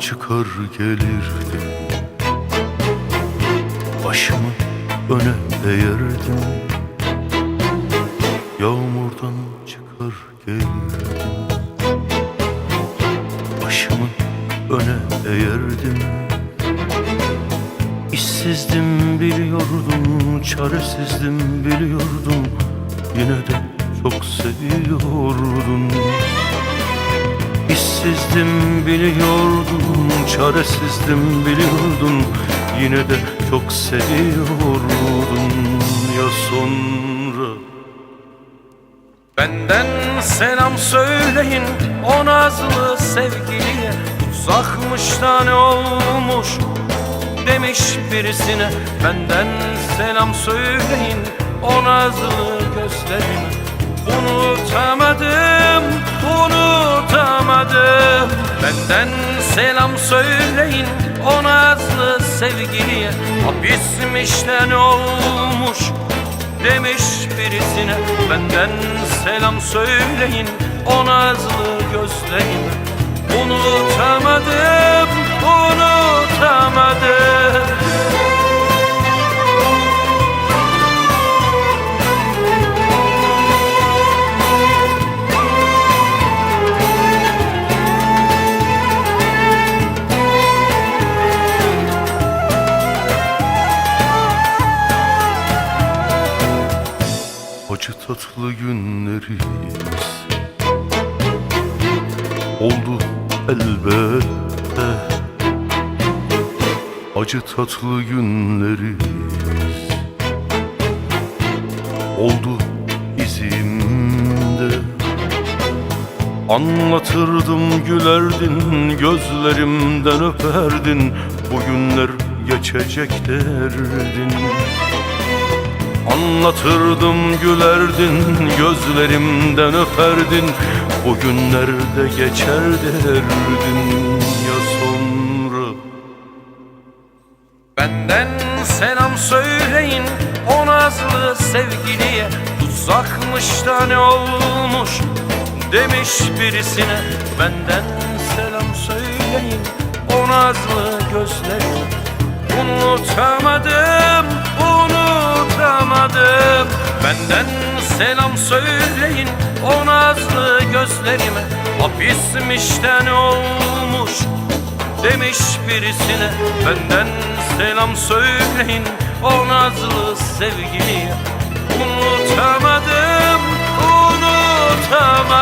çıkar gelirdim Başımı öne eğerdim. Yağmurdan çıkar gelirdim Başımı öne eğerdim. İşsizdim biliyordum, çaresizdim biliyordum. Yine de çok seviyordum İşsizdim biliyordum, çaresizdim biliyordum. Yine de çok seviyordum ya sonra. Benden selam söyleyin o nazlı sevgiliye. Uzakmış da ne olmuş demiş birisine. Benden selam söyleyin o nazlı gözlerine Unutamadım, unutamadım Benden selam söyleyin o nazlı sevgiliye. Hapismiş ne olmuş demiş birisine. Benden selam söyleyin o nazlı gözlerine. Unutamadım, unutamadım Acı tatlı günlerimiz Oldu elbette. Acı tatlı günlerimiz Oldu izimde. Anlatırdım gülerdin Gözlerimden öperdin. Bu günler geçecek derdin Anlatırdım gülerdin Gözlerimden öperdin. Bu günlerde geçer derdin ya sonra. Benden selam söyleyin o nazlı sevgiliye. Uzakmış da ne olmuş demiş birisine. Benden selam söyleyin o nazlı gözlerine Unutamadım, Benden selam söyleyin o nazlı gözlerime. Hapismiş de ne olmuş demiş birisine. Benden selam söyleyin o nazlı sevgiliye. Unutamadım, unutamadım